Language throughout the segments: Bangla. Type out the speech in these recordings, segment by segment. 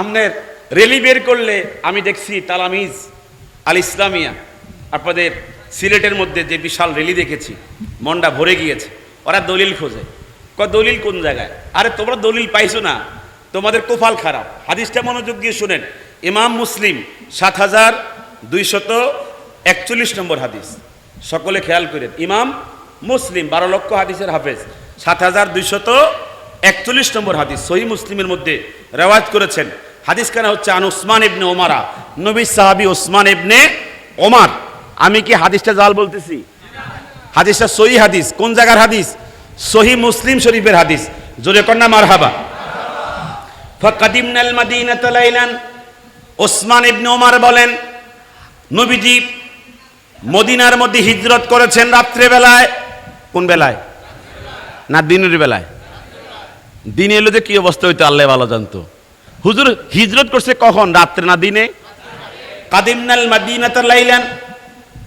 আপনার রেলি বের করলে আমি দেখছি তালামিজ আল ইসলামিয়া, আপনাদের সিলেটের মধ্যে যে বিশাল রেলি দেখেছি, মনটা ভরে গিয়েছে। ওরা দলিল খোঁজে। ক দলিল কোন জায়গায়? আরে, তোমরা দলিল পাইছো না। তোমাদের কোফাল খারাপ। হাদিসটা মনোযোগ দিয়ে শুনেন। ইমাম মুসলিম, সাত হাজার দুইশত একচল্লিশ নম্বর হাদিস। সকলে খেয়াল করেন। ইমাম মুসলিম, বারো লক্ষ হাদিসের হাফেজ। সাত হাজার দুইশত একচল্লিশ নম্বর হাদিস। সহি মুসলিমের মধ্যে রেওয়াজ করেছেন। হাদিস কেন হচ্ছে আন ওসমান ইবনে ওমারা নবী সাহাবি ওসমান ইবনে ওমার আমি কি হাদিসটা জাল বলতেছি হাদিসটা সহি হাদিস কোন জায়গার হাদিস সহি মুসলিম শরীফের হাদিস জোরে কন্যা মারহাবা ফাকাদিমনাল মাদিনাতা লাইলান ওসমান ইবনে ওমর বলেন নবীজি মদিনার মধ্যে হিজরত করেছেন রাত্রে বেলায় কোন বেলায় না দিনের বেলায় দিনে এলো যে কি অবস্থা হইতো আল্লাহ ভালো জানতো হুজুর হিজরত করছে কখন? রাত্রে না দিনে? কাদিমনাল মাদিনাতা লাইলান।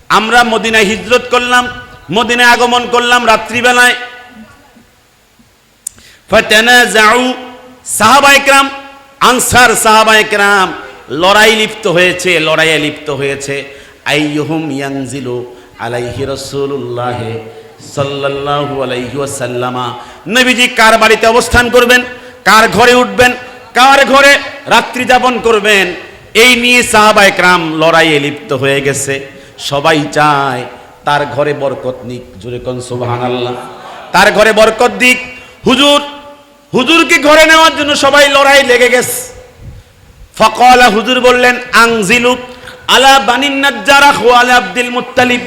আমরা মদিনায় হিজরত করলাম, মদিনায় আগমন করলাম রাত্রিবেলায়। ফাতানাজাউ সাহাবা একরাম, আনসার সাহাবা একরাম লড়াই লিপ্ত হয়েছে, লড়াইয়ে লিপ্ত হয়েছে। আইয়ুহুম ইয়ানজিলু আলাইহি রাসূলুল্লাহ সাল্লাল্লাহু আলাইহি ওয়াসাল্লামা। নবীজি কার বাড়িতে অবস্থান করবেন? কার ঘরে উঠবেন? কার ঘরে রাত্রি যাপন করবেন? এই নিয়ে সাহাবা একরাম লড়াইয়ে লিপ্ত হয়ে গেছে। সবাই চায় তার ঘরে বরকত নিক জোরে কোন সুবহানাল্লাহ। তার ঘরে বরকত দিক। হুজুর, হুজুরকে ঘরে নেওয়ার জন্য সবাই লড়াই লেগে গেছে। ফকলা হুজুর বললেন আংজিলু আলা বানিন নাজ্জারা আলা আব্দুল মুত্তালিব।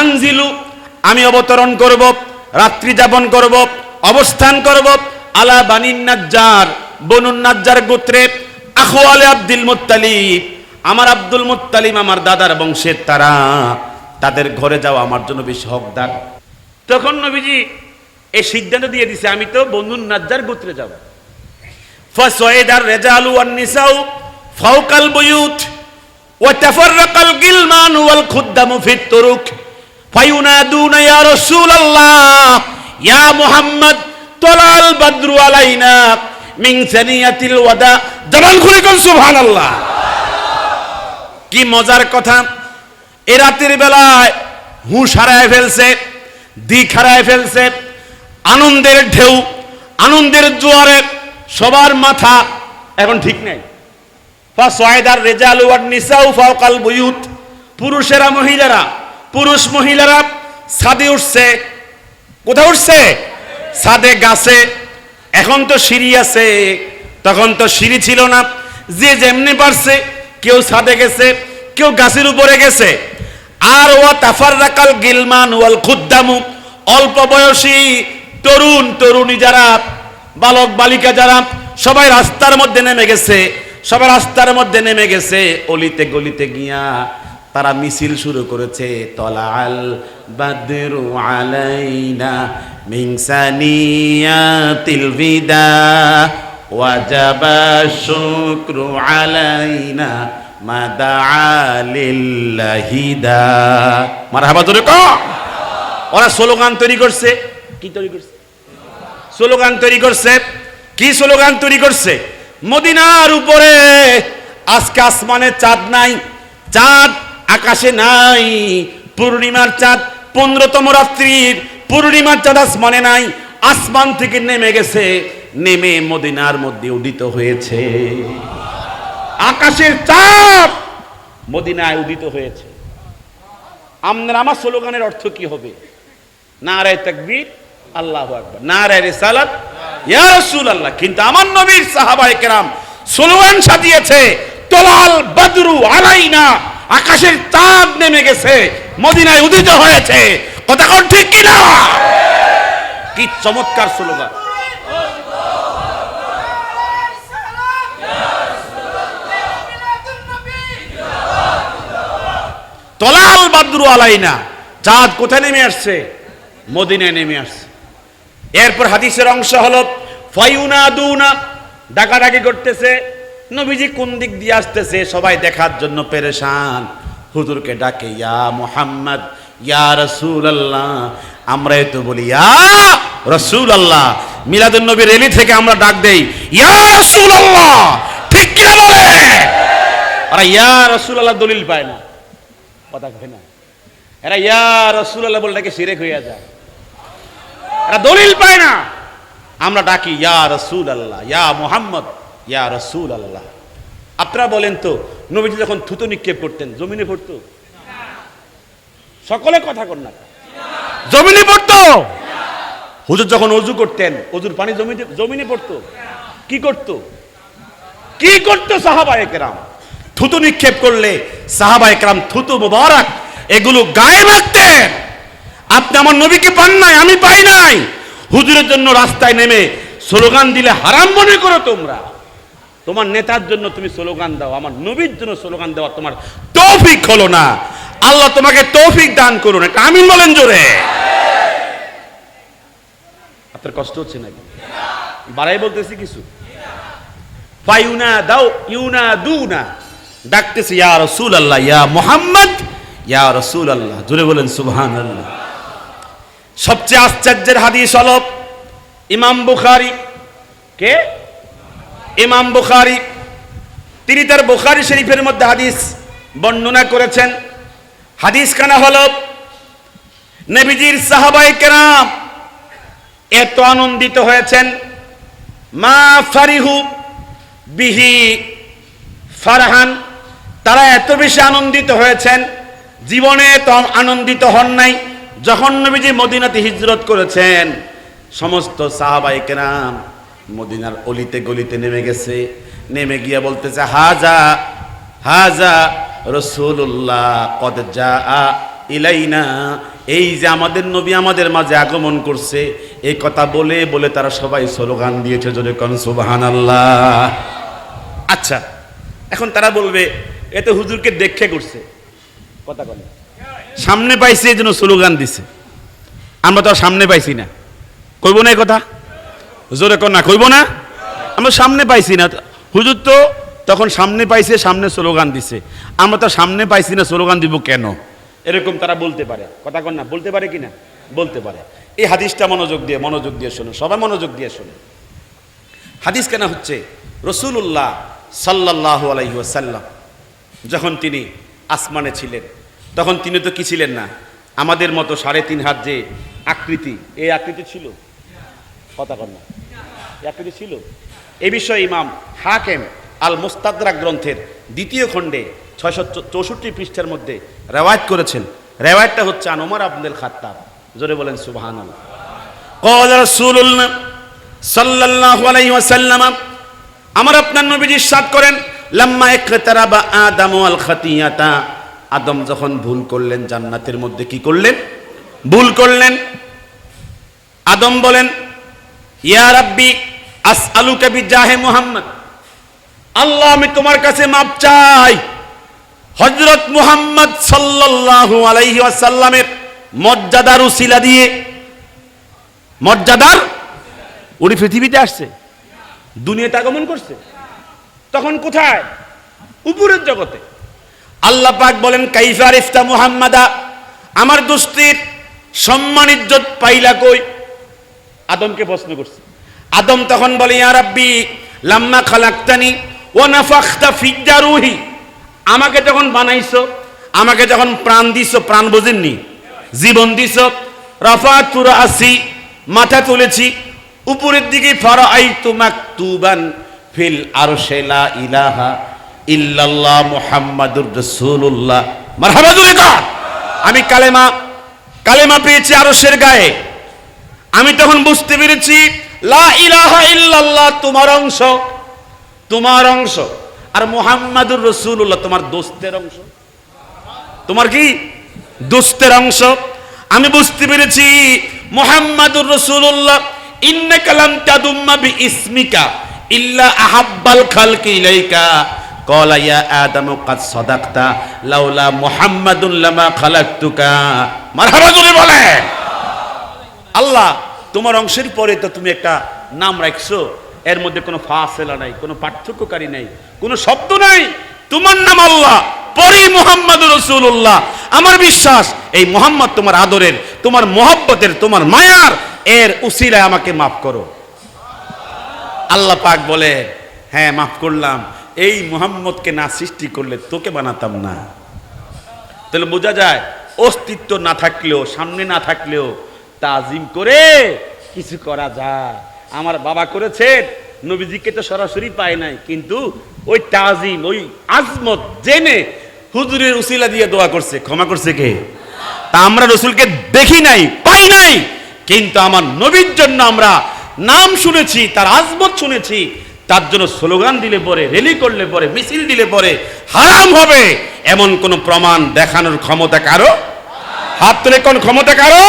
আংজিলু আমি অবতরণ করব, রাত্রি যাপন করব, অবস্থান করব আলা বানিন নাজ্জার। বনুন নাজ্জার গোত্রে আখু আলে আব্দুল মুত্তালিব আমার আব্দুল মুত্তালিব আমার দাদার বংশের তারা তাদের ঘরে যাওয়া আমার জন্য বেশি হকদার তখন নবীজি এই সিদ্ধান্ত দিয়ে দিছে আমি তো বন্ধুর নাজ্জার গোত্রে যাব فصعد الرجال والنساء فوق البيوت وتفرق الغلمان والخدم في الطرق فينادون يا رسول الله يا محمد طلع البدر علينا মিং সানিয়াতিল ওয়াদা। জামান খুলে কোন, সুবহানাল্লাহ। কি মজার কথা, এ রাতের বেলায় হুঁশ হারায় ফেলছে দিক হারায় ফেলছে, আনন্দের ঢেউ, আনন্দের জোয়ারে সবার মাথা এখন ঠিক নেই। ফাসায়দার রেজাল ওয়ার নিসাউ ফাওকাল বুয়ুত। পুরুষেরা, মহিলারা, পুরুষ মহিলারা ছাদে উঠছে। কোথায় উঠছে? ছাদে গাছে। এখন তো সিঁড়ি আছে, তখন তো সিঁড়ি ছিল না। যে যেমনি পারছে, কেউ ছাদে গেছে, কেউ গাছের উপরে গেছে। আর ওয়া তাফার রাকাল গিলমান ওয়াল খুদ্দামু, অল্প বয়সী তরুণ তরুণী যারা, বালক বালিকা যারা, সবাই রাস্তার মধ্যে নেমে গেছে, সবাই রাস্তার মধ্যে নেমে গেছে। অলিতে গলিতে গিয়া তারা মিছিল শুরু করেছে তলাল বাদরু আলাইনা মিংসানিয়াতিল বিদা, ওয়াজাবা শুক্রু আলাইনা মাদা আলিল্লাহিদা মারহাবা জোরে ক। ওরা স্লোগান তৈরি করছে। কি তৈরি করছে? স্লোগান তৈরি করছে। কি স্লোগান তৈরি করছে? মদিনার উপরে আজকে আসমানে চাঁদ নাই। চাঁদ আকাশে নাই। পূর্ণিমার চাঁদ পনেরোতম রাত্রির। পূর্ণিমার চাঁদ আসমানে নাই, আসমান থেকে নেমে গেছে, নেমে মদিনার মধ্যে উদিত হয়েছে। আকাশের চাপ মদিনায় উদিত হয়েছে। আপনার আমার স্লোগানের অর্থ কি হবে? নারায় তাকবীর, আল্লাহ আকবার। নারায় রিসালাত, ইয়া রাসূলুল্লাহ। কিন্তু আমার নবীর সাহাবায়ে কেরাম স্লোগান সাজিয়েছে, তোলাল বদরু আলাইনা, আকাশের চাঁদ নেমে গেছে, মদিনায় উদিত হয়েছে। কথা কোন ঠিক কিনা? কি চমৎকার স্লোগান। তলাল বাদরু আলাইনা চাঁদ কোথায় নেমে আসছে? মদিনায় নেমে আসছে। এরপর হাদিসের অংশ হলো ফায়ুনা দুনা ডাকাডাকি করতেছে। নবীজি কোন দিক দিয়ে আসতেছে? সবাই দেখার জন্য পেরেশান। হুজুরকে ডাকে, ইয়া মুহাম্মদ ইয়া রসুল আল্লাহ আমরাই তো বলি, ইয়া রসুল আল্লাহ মিলাদুল নবী রেলি থেকে আমরা ডাক দেই, ইয়া রসুল আল্লাহ ঠিক এরা ইয়া রসুল আল্লাহ দলিল পায় না। কথা কয় না। এরা ইয়া রসুল আল্লাহ বলে ডাকে সিরেক হইয়া যায়। এরা দলিল পায় না। আমরা ডাকি, ইয়া রসুল আল্লাহ ইয়া মোহাম্মদ, ইয়া রসুল আল্লাহ আপনারা বলেন তো, নবীজি যখন থুতু নিক্ষেপ করতেন, জমিনে পড়তো? সকলে কথা কর না। জমিনে পড়তো? হুজুর যখন অজু করতেন অজুর পানি জমিতে জমিনে পড়তো। কি করতো? কি করতো সাহাবা একরাম থুতু নিক্ষেপ করলে সাহাবা একরাম থুতু মুবারক এগুলো গায়ে রাখতেন আপনি আমার নবীকে পান নাই আমি পাই নাই। হুজুরের জন্য রাস্তায় নেমে স্লোগান দিলে হারাম মনে করো তোমরা। তোমার নেতার জন্য তুমি স্লোগান দাও আমার নবীর জন্য স্লোগান দেওয়া তোমার তৌফিক হলো না। আল্লাহ তোমাকে তৌফিক দান করুন এটা আমিন বলেন জোরে। আপনার কষ্ট হচ্ছে নাকি? বাড়াই বলতেছি কিছু? ফাইউনা দাও, ইউনা দুনা। ডাকতেছে, ইয়া রসুল আল্লাহ ইয়া মোহাম্মদ, ইয়া রসুল আল্লাহ জোরে বলেন সুবহান আল্লাহ সবচেয়ে আশ্চর্যের হাদিস হল, ইমাম বুখারি, কে? ইমাম বুখারি। তিনি তার বুখারি শরীফের মধ্যে হাদিস বর্ণনা করেছেন হাদিস খানা হল? নবীজির সাহাবাই কেরাম এত আনন্দিত হয়েছেন, মা ফারিহু বিহি ফারহান, তারা এত বেশি আনন্দিত হয়েছেন, জীবনে তো আনন্দিত হন নাই, যখন নবীজি মদিনাতে হিজরত করেছেন, সমস্ত সাহাবাই কেরাম মদিনার অলিতে গলিতে নেমে গেছে, নেমে গিয়ে বলতেছে, হাজা হাজা। রসুল্লাহ কদ যা ইলাইনা, এই যে আমাদের নবী আমাদের মাঝে আগমন করছে, এই কথা বলে বলে তারা সবাই স্লোগান দিয়েছে যদি কন সুবাহান আল্লাহ আচ্ছা এখন তারা বলবে, এ তো হুজুরকে দেখে করছে। কথা বলে সামনে পাইছে, এই জন্য স্লোগান দিছে। আমরা তো সামনে পাইছি না। কইব না এই কথা? জোরে কর না, কইব না? আমরা সামনে পাইছি না। হুজুর তো তখন সামনে পাইছে, সামনে স্লোগান দিছে। আমরা তো সামনে পাইছি না, স্লোগান দিব কেন? এরকম তারা বলতে পারে। কথা কন না, বলতে পারে কি না বলতে পারে। এই হাদিসটা মনোযোগ দিয়ে মনোযোগ দিয়ে শোনো। সবাই মনোযোগ দিয়ে শোনো। হাদিস কেন হচ্ছে রসুল্লাহ সাল্লাহ আলাইসাল্লাম যখন তিনি আসমানে ছিলেন, তখন তিনি তো কি ছিলেন না? আমাদের মতো সাড়ে তিন হাত যে আকৃতি, এই আকৃতি ছিল? কথা কন না। আকৃতি ছিল? এ বিষয়ে ইমাম হাকেম আল মুস্তাদরা গ্রন্থের দ্বিতীয় খণ্ডে ছয়শো চৌষট্টি পৃষ্ঠের মধ্যে রেওয়ায়ত করেছেন। রেওয়ায়তটা হচ্ছে আন আনোমার আব্দুল খাত্তাব। জোরে বলেন সুবাহান সাল্লাল্লাহু আলাইহি ওয়াসাল্লাম, আমার আপনার নবীজি সাদ করেন, লাম্মা একতারাবা আদম আল খাতিয়াতা। আদম যখন ভুল করলেন, জান্নাতের মধ্যে কি করলেন? ভুল করলেন। আদম বলেন, ইয়া রাব্বি, আসআলুকা বিজাহে মোহাম্মদ। আল্লাহ, আমি তোমার কাছে মাপ চাই। হজরত মুহাম্মদ সাল্লাল্লাহু আলাইহি ওয়াসাল্লামের মর্যাদার উসিলা দিয়ে। মর্যাদার? উনি পৃথিবীতে আসছে। দুনিয়াতে আগমন করছে। তখন কোথায়? উপরের জগতে। আল্লাহ পাক বলেন কাইফার ইফতা মুহাম্মাদা? আমার দোস্তির সম্মান, ইজ্জত পাইলা কই? আদমকে প্রশ্ন করছে। আদম তখন বলে, ইয়া রাব্বি, লাম্মা খালাক্তানি ওয়া নাফাখতা ফিজ্জা রুহি আমাকে যখন বানাইছো, আমাকে যখন প্রাণ দিছো, প্রাণ বোঝেননি? জীবন দিছো। রাফাত তুরা আসি, মাথা তুলেছি। উপরের দিকে ফারা আই তুমাক তুবান ফিল আরশে লা ইলাহা ইল্লাল্লাহ মুহাম্মাদুর রাসূলুল্লাহ। মারহাবা জোরে আমি কালেমা কালেমা পেয়েছি আরশের গায়ে। আমি তখন বুঝতে পেরেছি, লা ইলাহা ইল্লাল্লাহ তোমার অংশ। তোমার অংশ আর মুহাম্মাদুর রসুল্লাহ তোমার দোস্তের অংশ তোমার কি দোস্তের অংশ আমি বুঝতে পেরেছি মুহাম্মাদুর রসুল্লাহ ইন্না কালাম তাদুম্মা বি ইসমিকা ইল্লা আহাব্বাল খালকি ইলাইকা قال يا آدم قد صدقت لولا محمد لما خلقتك মারহাবা জোরে বলে আল্লাহ তোমার অংশের পরে তো তুমি একটা নাম রাখছো এর মধ্যে কোনো ফাসেলা নাই, কোনো পার্থক্যকারী নাই, কোনো শব্দ নাই। তোমার নাম আল্লাহ, পরে মোহাম্মদ রসুল্লাহ আমার বিশ্বাস, এই মোহাম্মদ তোমার আদরের, তোমার মোহাব্বতের, তোমার মায়ার, এর উসিলায় আমাকে মাফ করো। আল্লাহ পাক বলে হ্যাঁ মাফ করলাম। এই মোহাম্মদকে না সৃষ্টি করলে তোকে বানাতাম না। তাহলে বোঝা যায়, অস্তিত্ব না থাকলেও, সামনে না থাকলেও তাজিম করে কিছু করা যায়। আমার বাবা করেছেন, নবীজিকে তো সরাসরি পায় নাই, কিন্তু ওই তাজিম, ওই আজমত জেনে হুজুরের উসিলা দিয়ে দোয়া করছে, ক্ষমা করছে কে? তা আমরা রসুলকে দেখি নাই, পাই নাই, কিন্তু আমার নবীর জন্য আমরা নাম শুনেছি, তার আজমত শুনেছি, তার জন্য স্লোগান দিলে পরে, রেলি করলে পরে, মিছিল দিলে পরে, হারাম হবে, এমন কোন প্রমাণ দেখানোর ক্ষমতা কারও? হাত তুলে কোন ক্ষমতা কারও?